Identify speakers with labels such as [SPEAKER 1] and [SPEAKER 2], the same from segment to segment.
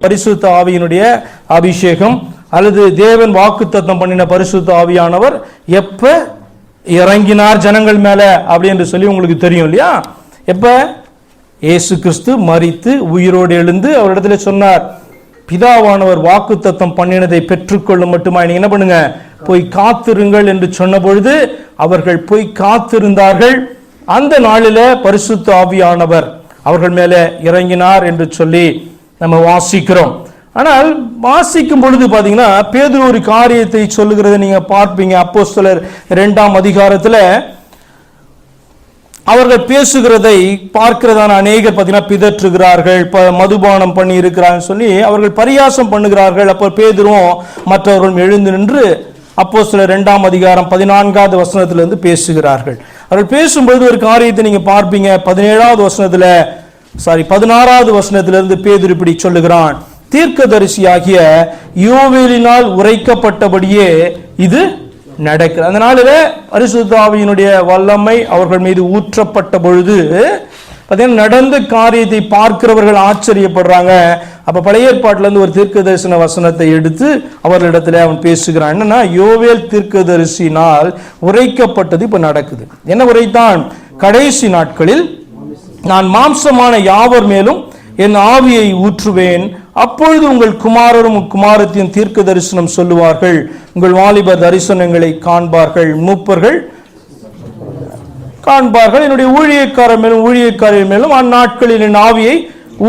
[SPEAKER 1] பரிசுத்த ஆவியினுடைய அபிஷேகம் அல்லது தேவன் வாக்குத்தத்தம் பண்ணின பரிசுத்த ஆவியானவர் எப்ப இறங்கினார் ஜனங்கள் மேல அப்படி என்று சொல்லி உங்களுக்கு தெரியும் இல்லையா? எப்ப? இயேசு கிறிஸ்து மறித்து உயிரோடு எழுந்து அவரிடத்துல சொன்னார் பிதாவானவர் வாக்குத்தத்தம் பண்ணினதை பெற்றுக்கொள்ளும் மட்டுமா? நீங்க என்ன பண்ணுங்க? போய் காத்திருங்கள் என்று சொன்ன பொழுது அவர்கள் போய் காத்திருந்தார்கள். அந்த நாளில பரிசுத்த ஆவியானவர் அவர்கள் மேலே இறங்கினார் என்று சொல்லி நம்ம வாசிக்கிறோம். ஆனால் வாசிக்கும் பொழுது பார்த்தீங்கன்னா பேதுரு ஒரு காரியத்தை சொல்லுகிறதை நீங்கள் பார்ப்பீங்க. அப்போ சிலர் ரெண்டாம் அதிகாரத்தில் அவர்கள் பேசுகிறதை பார்க்கிறதான அநேகர் பார்த்தீங்கன்னா பிதற்றுகிறார்கள் இப்போ மதுபானம் பண்ணி இருக்கிறாங்கன்னு சொல்லி அவர்கள் பரியாசம் பண்ணுகிறார்கள். அப்போ பேதுரும் மற்றவர்களும் எழுந்து நின்று அப்போ சில ரெண்டாம் அதிகாரம் பதினான்காவது வசனத்திலிருந்து பேசுகிறார்கள். அவர்கள் பேசும்பொழுது ஒரு காரியத்தை நீங்கள் பார்ப்பீங்க. பதினேழாவது வசனத்தில் சாரி பதினாறாவது வசனத்திலிருந்து பேதுரு இப்படி சொல்லுகிறான். தீர்க்கதரிசியாகிய யோவேலினால் உரைக்கப்பட்டபடியே இது நடக்குது அந்த நாளில் பரிசுத்தாவியினுடைய வல்லமை அவர்கள் மீது ஊற்றப்பட்ட பொழுது பார்த்தீங்கன்னா நடந்த காரியத்தை பார்க்கிறவர்கள் ஆச்சரியப்படுறாங்க. அப்ப பழைய ஏற்பாட்டுல இருந்து ஒரு தீர்க்கதரிசன வசனத்தை எடுத்து அவர்களிடத்துல அவன் பேசுகிறான். என்னன்னா யோவேல் தீர்க்கதரிசினால் உரைக்கப்பட்டது இப்ப நடக்குது. என்ன உரைத்தான்? கடைசி நாட்களில் நான் மாம்சமான யாவர் மேலும் என் ஆவியை ஊற்றுவேன். அப்பொழுது உங்கள் குமாரரும் குமாரத்தின் தீர்க்க தரிசனம் சொல்லுவார்கள். உங்கள் வாலிப தரிசனங்களை காண்பார்கள். மூப்பர்கள் காண்பார்கள். என்னுடைய ஊழியக்காரர் மேலும் ஊழியக்காரர் மேலும் அந்நாட்களில் என் ஆவியை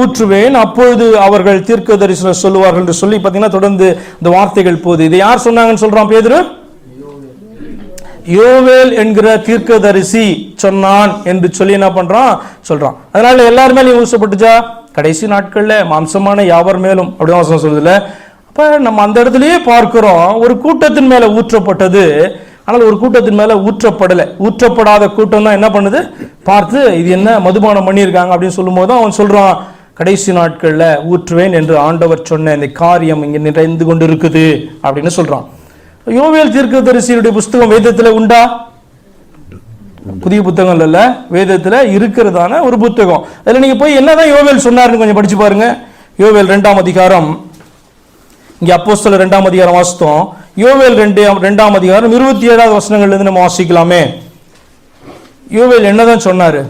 [SPEAKER 1] ஊற்றுவேன். அப்பொழுது அவர்கள் தீர்க்க தரிசனம் சொல்லுவார்கள் என்று சொல்லி பார்த்தீங்கன்னா தொடர்ந்து இந்த வார்த்தைகள் போகுது. இதை யார் சொன்னாங்கன்னு சொல்றான் பேதுரு? யோவேல் என்கிற தீர்க்கதரிசி சொன்னான் என்று சொல்லி என்ன பண்றான்? சொல்றான். அதனால எல்லார் மேலயும் ஊசப்பட்டுச்சா? கடைசி நாட்கள்ல மாம்சமான யாவர் மேலும்? அப்படின்னு வசனம் சொல்லுதுல அப்ப நம்ம அந்த இடத்துலயே பார்க்கிறோம் ஒரு கூட்டத்தின் மேல ஊற்றப்பட்டது. ஆனால் ஒரு கூட்டத்தின் மேல ஊற்றப்படலை. ஊற்றப்படாத கூட்டம் தான் என்ன பண்ணுது? பார்த்து இது என்ன மதுபானம் பண்ணியிருக்காங்க அப்படின்னு சொல்லும் போது அவன் சொல்றான் கடைசி நாட்கள்ல ஊற்றுவேன் என்று ஆண்டவர் சொன்ன இந்த காரியம் இங்க நிறைந்து கொண்டு இருக்குது அப்படின்னு சொல்றான். யோவேல் தீர்க்கதரிசியுடைய புஸ்தகம் வேதத்தில் உண்டா? புதிய புத்தகம் இல்ல வேதத்தில் இருக்கிறதான ஒரு புத்தகம். அதில் நீங்க போய் என்னதான் யோவேல் சொன்னாருன்னு கொஞ்சம் படிச்சு பாருங்க. யோவேல் ரெண்டாம் அதிகாரம். இங்க அப்போஸ்தலர் ரெண்டாம் அதிகாரம் வாசித்தோம். யோவேல் ரெண்டு ரெண்டாம் அதிகாரம் இருபத்தி ஏழாவது வசனங்கள்ல இருந்து நம்ம வாசிக்கலாமே. யோவேல் என்னதான் சொன்னாரு?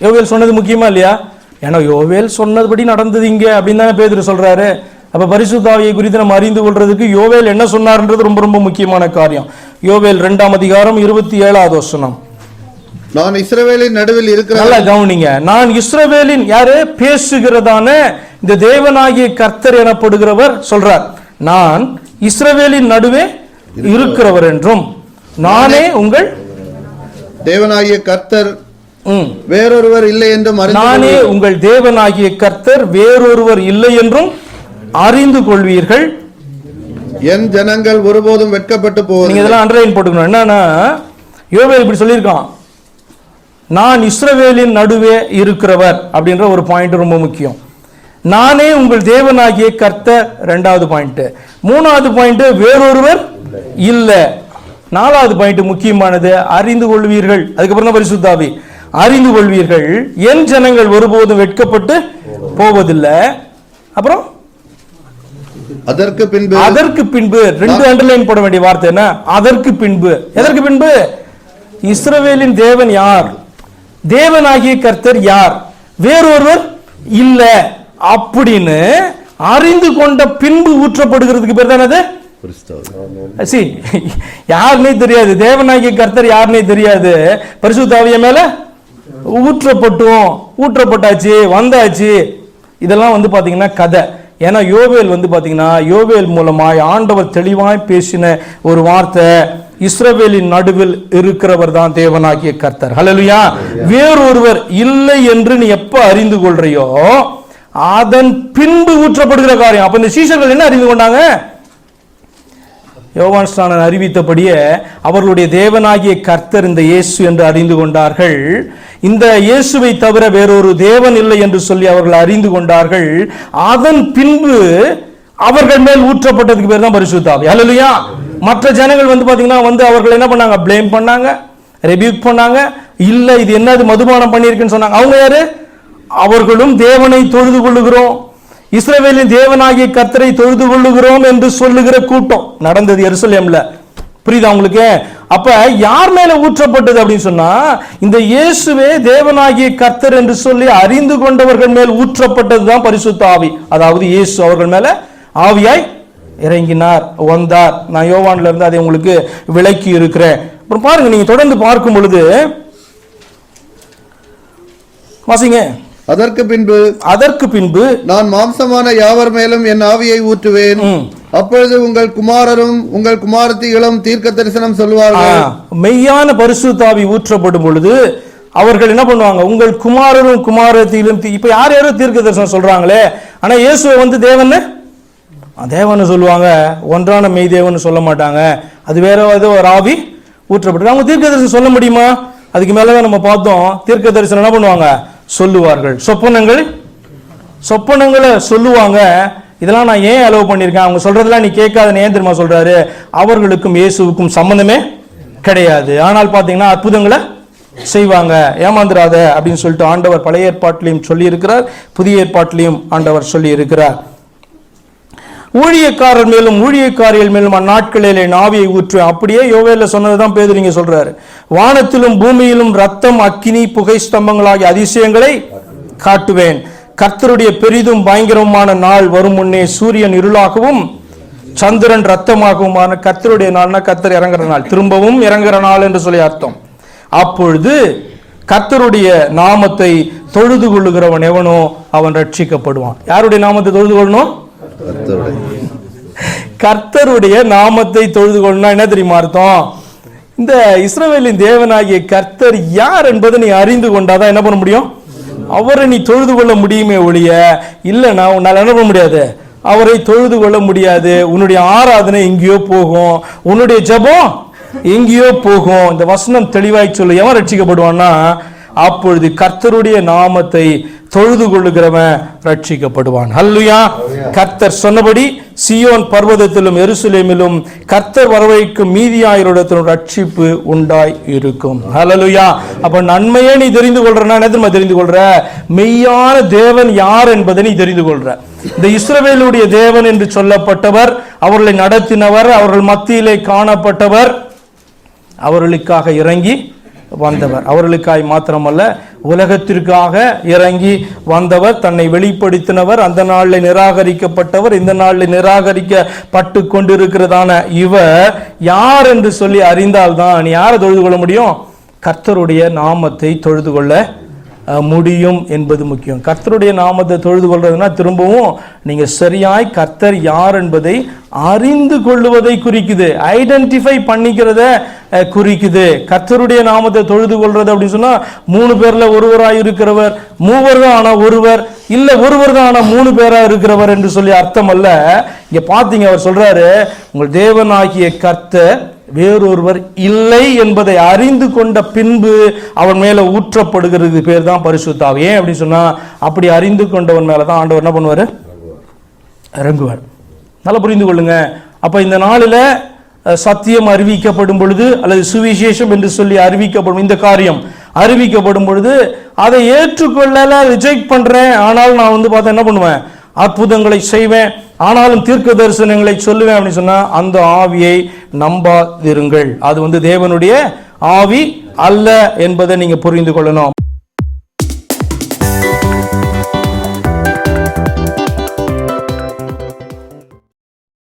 [SPEAKER 1] யோவேல் சொன்னது முக்கியமா இல்லையா? ஏன்னா யோவேல் சொன்னதுபடி நடந்தது இங்க அப்படின்னு தானே பேதர் சொல்றாரு. அப்ப பரிசுத்தாவியை குறித்து நம்ம அறிந்து கொள்றதுக்கு யோவேல் என்ன சொன்னார்ன்றது ரொம்ப ரொம்ப முக்கியமான காரியம். யோவேல் ரெண்டாம் அதிகாரம் இருபத்தி ஏழாவது வசனம்.
[SPEAKER 2] நான் இஸ்ரவேலின் நடுவில் இருக்கிற
[SPEAKER 1] நல்லா கவனிங்க. நான் இஸ்ரவேலின் யாரு? பேசுகிறதான இந்த தேவனாகிய கர்த்தர் எனப்படுகிறவர் சொல்றார். நான் இஸ்ரவேலின் நடுவே இருக்கிறவர் என்றும் நானே உங்கள்
[SPEAKER 2] தேவனாகிய கர்த்தர் வேறொருவர் இல்லை என்றும்
[SPEAKER 1] நானே உங்கள் தேவனாகிய கர்த்தர் வேறொருவர் இல்லை என்றும் அறிந்து கொள்வீர்கள்.
[SPEAKER 2] என் ஜனங்கள் ஒருபோதும் வெட்கப்பட்டு
[SPEAKER 1] நீங்க
[SPEAKER 2] போவதில்லை
[SPEAKER 1] இதெல்லாம் அண்டர்லைன் போட்டுக்கணும். என்னன்னா யோவேல் இப்படி சொல்லியிருக்கான். நான் இஸ்ரவேலின் நடுவே இருக்கிறவர் அப்படின்ற ஒரு பாயிண்ட் ரொம்ப முக்கியம். நானே உங்கள் தேவனாகிய கர்த்தர். ரெண்டாவது பாயிண்ட் மூணாவது பாயிண்ட் வேறொருவர் இல்ல. நாலாவது பாயிண்ட் முக்கியமானது அறிந்து கொள்வீர்கள். அதுக்கப்புறம் தான் பரிசுத்தாவி. அறிந்து கொள்வீர்கள். என் ஜனங்கள் ஒருபோதும் வெட்கப்பட்டு போவதில்லை. அப்புறம்
[SPEAKER 2] அதற்கு பின்பு
[SPEAKER 1] அதற்கு பின்பு ரெண்டு அண்டர்லைன் போட வேண்டிய வார்த்தை என்ன? அதற்கு பின்பு. எதற்கு பின்பு? இஸ்ரவேலின் தேவன் யார்? தேவனாகிய கர்த்தர் யார்? வேறொருவர் இல்ல. அப்படின்னு அறிந்து கொண்ட பின்பு ஊற்றப்படுகிறதுக்கு பேர் தானே அது சி யாருன்னே தெரியாது. தேவனாகிய கர்த்தர் யாருன்னே தெரியாது. பரிசுத்தாவிய மேல ஊற்றப்பட்டோம் ஊற்றப்பட்டாச்சு வந்தாச்சு. இதெல்லாம் வந்து பாத்தீங்கன்னா கதை. ஏன்னா யோவேல் வந்து பார்த்தீங்கன்னா யோவேல் மூலமாய் ஆண்டவர் தெளிவாய் பேசின ஒரு வார்த்தை இஸ்ரவேலின் நடுவில் இருக்கிறவர் தான் தேவனாகிய கர்த்தர். ஹலலுயா வேறொருவர் இல்லை என்று நீ எப்ப அறிந்து கொள்றியோ அதன் பின்பு ஊற்றப்படுகிற காரியம். அப்ப இந்த சீசர்கள் என்ன அறிந்து கொண்டாங்க? யோவான்ஸ்நானன் அறிவித்தபடியே அவர்களுடைய தேவனாகிய கர்த்தர் இந்த இயேசு என்று அறிந்து கொண்டார்கள். இந்த இயேசுவை தவிர வேறொரு தேவன் இல்லை என்று சொல்லி அவர்கள் அறிந்து கொண்டார்கள். அதன் பின்பு அவர்கள் மேல் ஊற்றப்பட்டதுக்கு பேர் தான் பரிசுத்தாவி. அல்லையா மற்ற ஜனங்கள் வந்து பார்த்தீங்கன்னா வந்து அவர்கள் என்ன பண்ணாங்க? ப்ளேம் பண்ணாங்க. ரெபியூட் பண்ணாங்க. இல்லை இது என்னது மதுபானம் பண்ணியிருக்குன்னு சொன்னாங்க. அவங்க யாரு? அவர்களும் தேவனை தொழுது கொள்ளுகிறோம். இஸ்ரவேலின் தேவனாகிய கத்தரை தொழுது கொள்ளுகிறோம் என்று சொல்லுகிற கூட்டம் நடந்தது எருசலேம்ல. புரியுதா உங்களுக்கு? அப்ப யார் மேல ஊற்றப்பட்டது அப்படின்னு சொன்னா இந்த இயேசுவே தேவனாகிய கர்த்தர் என்று சொல்லி அறிந்து கொண்டவர்கள் மேல் ஊற்றப்பட்டதுதான் பரிசுத்த ஆவி. அதாவது இயேசு அவர்கள் மேல ஆவியாய் இறங்கினார் வந்தார். நான் யோவான்ல இருந்து அதை உங்களுக்கு விளக்கி இருக்கிறேன். அப்புறம் பாருங்க நீங்க தொடர்ந்து பார்க்கும் பொழுது வாசிங்க.
[SPEAKER 2] அதற்கு பின்பு
[SPEAKER 1] அதற்கு பின்பு
[SPEAKER 2] நான் மாம்சமான யாவர் மேலும் என் ஆவியை ஊற்றுவேன். அப்பொழுது உங்கள் குமாரரும் உங்கள் குமாரத்திகளும் தீர்க்க தரிசனம்
[SPEAKER 1] ஆ,
[SPEAKER 2] சொல்வார்கள்
[SPEAKER 1] மெய்யான பரிசுத்தாவி ஊற்றப்படும் பொழுது அவர்கள் என்ன பண்ணுவாங்க? உங்கள் குமாரரும் குமாரத்திலும் இப்ப யார் யாரோ தீர்க்க தரிசனம் சொல்றாங்களே? ஆனா இயேசுவை வந்து தேவன்னு தேவன்னு சொல்லுவாங்க. ஒன்றான மெய் தேவன்னு சொல்ல மாட்டாங்க. அது வேற ஏதோ ஒரு ஆவி ஊற்றப்பட்டு அவங்க தீர்க்க தரிசனம் சொல்ல முடியுமா? அதுக்கு மேலதான் நம்ம பார்த்தோம். தீர்க்க தரிசனம் என்ன பண்ணுவாங்க? சொல்லுவார்கள். சொப்பனங்கள்? சொப்பனங்களை சொல்லுவாங்க. இதெல்லாம் நான் ஏன் அலோவ் பண்ணியிருக்கேன்? அவங்க சொல்றதெல்லாம் நீ கேட்காத ஏன் தெரியுமா சொல்றாரு? அவர்களுக்கும் இயேசுவுக்கும் சம்பந்தமே கிடையாது. ஆனால் பார்த்தீங்கன்னா அற்புதங்களை செய்வாங்க. ஏமாந்துராத அப்படின்னு சொல்லிட்டு ஆண்டவர் பழைய ஏற்பாட்டிலையும் சொல்லியிருக்கிறார். புதிய ஏற்பாட்டிலையும் ஆண்டவர் சொல்லியிருக்கிறார். ஊழியக்காரர் மேலும் ஊழியக்காரிகள் மேலும் அந்நாட்களிலே நாவியை ஊற்றுவேன் அப்படியே யோவேல சொன்னதுதான் பேதுரு இங்க சொல்றாரு. வானத்திலும் பூமியிலும் ரத்தம் அக்கினி புகை ஸ்தம்பங்களாகிய அதிசயங்களை காட்டுவேன். கர்த்தருடைய பெரிதும் பயங்கரமான நாள் வரும் முன்னே சூரியன் இருளாகவும் சந்திரன் ரத்தமாகவுமான கர்த்தருடைய நாள்னா கர்த்தர் இறங்குற நாள். திரும்பவும் இறங்குற நாள் என்று சொல்லி அர்த்தம். அப்பொழுது கர்த்தருடைய நாமத்தை தொழுது கொள்ளுகிறவன் எவனோ அவன் ரட்சிக்கப்படுவான். யாருடைய நாமத்தை தொழுது கொள்ளணும்?
[SPEAKER 2] கர்த்தருடைய.
[SPEAKER 1] நாமத்தை தொழுது கொள்ளணும் என்ன தெரியுமா அர்த்தம்? இந்த இஸ்ரவேலின் தேவனாகிய கர்த்தர் யார் என்பதை நீ அறிந்து கொண்டாதான் என்ன பண்ண முடியும்? அவரை நீ தொழுது கொள்ள முடியுமே ஒழிய இல்லைன்னா உன்னால் என்ன பண்ண முடியாது? அவரை தொழுது கொள்ள முடியாது. உன்னுடைய ஆராதனை எங்கேயோ போகும். உன்னுடைய ஜெபம் எங்கேயோ போகும். இந்த வசனம் தெளிவாய் சொல்லு. எவன் ரட்சிக்கப்படுவான்னா அப்பொழுது கர்த்தருடைய நாமத்தை தொழுது கொள்ளுகிறவன் ரட்சிக்கப்படுவான். ஹல்லுயா. கர்த்தர் சொன்னபடி சியோன் பர்வதத்திலும் எருசலேமிலும் கர்த்தர் வரவைக்கும் மீதியாயிரிடத்திலும் ரட்சிப்பு உண்டாய் இருக்கும். ஹalleluya அப்ப நன்மையை நீ தெரிந்து கொள்றனா தெரியுமா தெரிந்து கொள்ற? மெய்யான தேவன் யார் என்பதை நீ தெரிந்து கொள்ற. இந்த இஸ்ரவேலுடைய தேவன் என்று சொல்லப்பட்டவர் அவர்களை நடத்தினவர் அவர்கள் மத்தியிலே காணப்பட்டவர் அவர்களுக்காக இறங்கி வந்தவர். அவர்களுக்காய் மாத்திரமல்ல உலகத்திற்காக இறங்கி வந்தவர் தன்னை வெளிப்படுத்தினவர் அந்த நாளில் நிராகரிக்கப்பட்டவர் இந்த நாளில் நிராகரிக்கப்பட்டு கொண்டிருக்கிறதான இவர் யார் என்று சொல்லி அறிந்தால்தான் யாரை தொழுது கொள்ள முடியும்? கர்த்தருடைய நாமத்தை தொழுது கொள்ள முடியும் என்பது முக்கியம். கர்த்தருடைய நாமத்தை தொழுது கொள்றதுன்னா திரும்பவும் நீங்க சரியாய் கர்த்தர் யார் என்பதை அறிந்து கொள்ளுவதை குறிக்குது. ஐடென்டிஃபை பண்ணிக்கிறத குறிக்குது. கர்த்தருடைய நாமத்தை தொழுது கொள்றது அப்படின்னு சொன்னா மூணு பேர்ல ஒருவராய் இருக்கிறவர் மூவர் தான் ஆனால் ஒருவர் இல்ல ஒருவர் தான் ஆனால் மூணு பேரா இருக்கிறவர் என்று சொல்லி அர்த்தம் அல்ல. இங்க பாத்தீங்க அவர் சொல்றாரு உங்கள் தேவனாகிய கர்த்தர் வேறொருவர் இல்லை என்பதை அறிந்து கொண்ட பின்பு அவன் மேலே ஊற்றப்படுகிறது பேர் தான் பரிசுத்தாவி. ஏன் அப்படின்னு சொன்னால் அப்படி அறிந்து கொண்டவன் மேலே தான் ஆண்டவர் என்ன பண்ணுவார்? இறங்குவார். நல்லா புரிந்து கொள்ளுங்க. அப்போ இந்த நாளில் சத்தியம் அறிவிக்கப்படும் பொழுது அல்லது சுவிசேஷம் என்று சொல்லி அறிவிக்கப்படும் இந்த காரியம் அறிவிக்கப்படும் பொழுது அதை ஏற்றுக்கொள்ளல ரிஜெக்ட் பண்ணுறேன் ஆனால் நான் வந்து பார்த்தா என்ன பண்ணுவேன்? அற்புதங்களை செய்வேன். ஆனாலும் தீர்க்க தரிசனங்களை சொல்லுவேன் அப்படின்னு சொன்னால் அந்த ஆவியை நம்பாதிருங்கள். அது வந்து தேவனுடைய ஆவி அல்ல என்பதை நீங்க புரிந்து கொள்ளணும்.